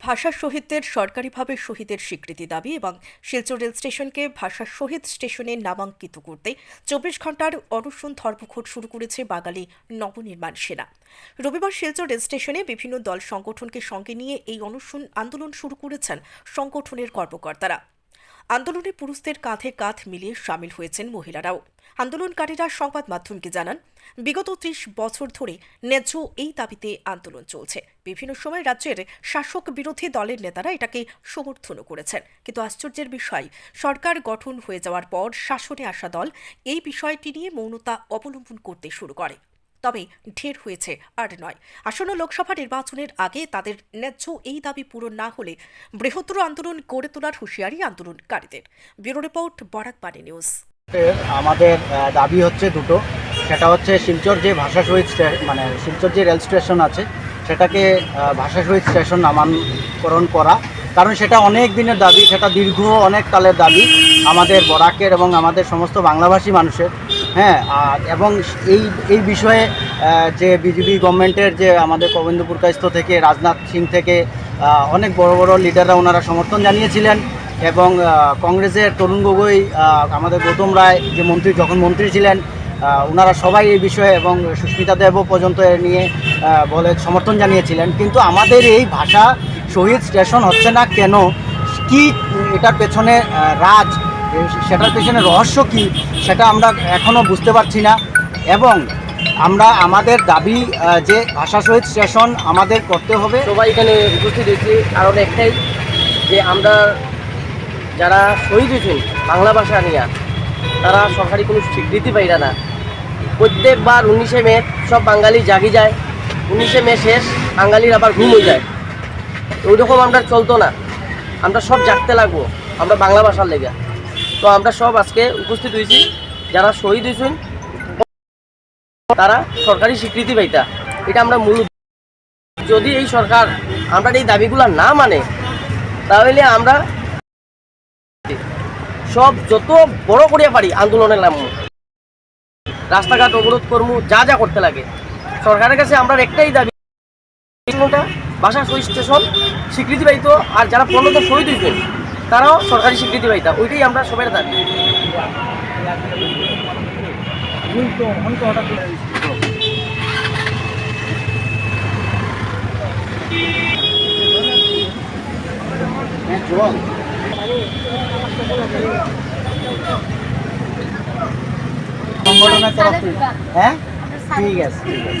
ভাষা শহীদদের সরকারিভাবে শহীদের স্বীকৃতি দাবি এবং শিলচর রেল স্টেশনকে ভাষা শহীদ স্টেশনে নামাঙ্কিত করতে চব্বিশ ঘণ্টার অনশন ধর্মঘট শুরু করেছে বাঙালি নবনির্মাণ সেনা। রবিবার শিলচর রেল স্টেশনে বিভিন্ন দল সংগঠনকে সঙ্গে নিয়ে এই অনশন আন্দোলন শুরু করেছেন সংগঠনের কর্মকর্তারা। আন্দোলনে পুরুষদের কাঁধে কাঁধ মিলিয়ে সামিল হয়েছেন মহিলারাও। আন্দোলনকারীরা সংবাদ মাধ্যমকে জানান, বিগত ত্রিশ বছর ধরে ন্যায্য এই দাবিতে আন্দোলন চলছে। বিভিন্ন সময় রাজ্যের শাসক বিরোধী দলের নেতারা এটাকে সমর্থনও করেছেন। কিন্তু আশ্চর্যের বিষয়, সরকার গঠন হয়ে যাওয়ার পর শাসনে আসা দল এই বিষয়টি নিয়ে মৌনতা অবলম্বন করতে শুরু করে। তবে ঢের হয়েছে আর নয়। আসন্ন লোকসভা নির্বাচনের আগে তাদের ন্যায্য এই দাবি পূরণ না হলে বৃহত্তর আন্দোলন গড়ে তোলার হুঁশিয়ারি আন্দোলনকারীদের। ব্যুরো রিপোর্ট, বরাক বাণী নিউজ। আমাদের দাবি হচ্ছে দুটো। সেটা হচ্ছে শিলচর যে ভাষা শহীদ মানে শিলচর যে রেল স্টেশন আছে, সেটাকে ভাষা শহীদ স্টেশন নামাকরণ করা। কারণ সেটা অনেক দিনের দাবি, সেটা দীর্ঘ অনেক কালের দাবি। আমাদের বরাকের এবং আমাদের সমস্ত বাংলাভাষী মানুষের। হ্যাঁ আর এবং এই এই বিষয়ে যে বিজেপি গভর্নমেন্টের যে আমাদের গোবিন্দপুর কাস্ত থেকে, রাজনাথ সিং থেকে অনেক বড় বড় লিডাররা ওনারা সমর্থন জানিয়েছিলেন এবং কংগ্রেসের তরুণ গগৈ আমাদের গৌতম রায় যে মন্ত্রী, যখন মন্ত্রী ছিলেন ওনারা সবাই এই বিষয়ে এবং সুস্মিতা দেবও পর্যন্ত নিয়ে বলে সমর্থন জানিয়েছিলেন। কিন্তু আমাদের এই ভাষা শহীদ স্টেশন হচ্ছে না কেন? কি, এটার পেছনে রাজ সেটার পেছনে রহস্য কি, সেটা আমরা এখনও বুঝতে পারছি না। এবং আমরা আমাদের দাবি যে ভাষা শহীদ স্টেশন আমাদের করতে হবে। সবাই এখানে উপস্থিত হয়েছি। কারণ একটাই, যে আমরা যারা শহীদ হয়েছেন বাংলা ভাষা নিয়ে, তারা সরকারি কোনো স্বীকৃতি পাইরা না। প্রত্যেকবার উনিশে মে সব বাঙালি জাগি যায়। উনিশে মে শেষ, বাঙালির আবার ঘুম হয়ে যায়। ওই রকম আমরা চলতো না। আমরা সব জাগতে লাগবো। আমরা বাংলা ভাষার লেগে। তো আমরা সব আজকে উপস্থিত হয়েছি। যারা শহীদ হয়েছেন, তারা সরকারি স্বীকৃতি পাইতা। এটা আমরা মূল যদি এই সরকার আমরা এই দাবিগুলো না মানে তাহলে আমরা সব যত বড় করিয়া পারি আন্দোলনে নামবো রাস্তাঘাট অবরোধ কর্ম, যা যা করতে লাগে। সরকারের কাছে আমরা একটাই দাবি বাসা স্টেশন স্বীকৃতি পাইত, আর যারা পনেরো শহীদ হয়েছেন তারাও সরকারি স্বীকৃতি পাইতাম ওইটাই আমরা সবাই দাবি। সংগঠনের তরফ থেকে। হ্যাঁ? ঠিক আছে ঠিক আছে।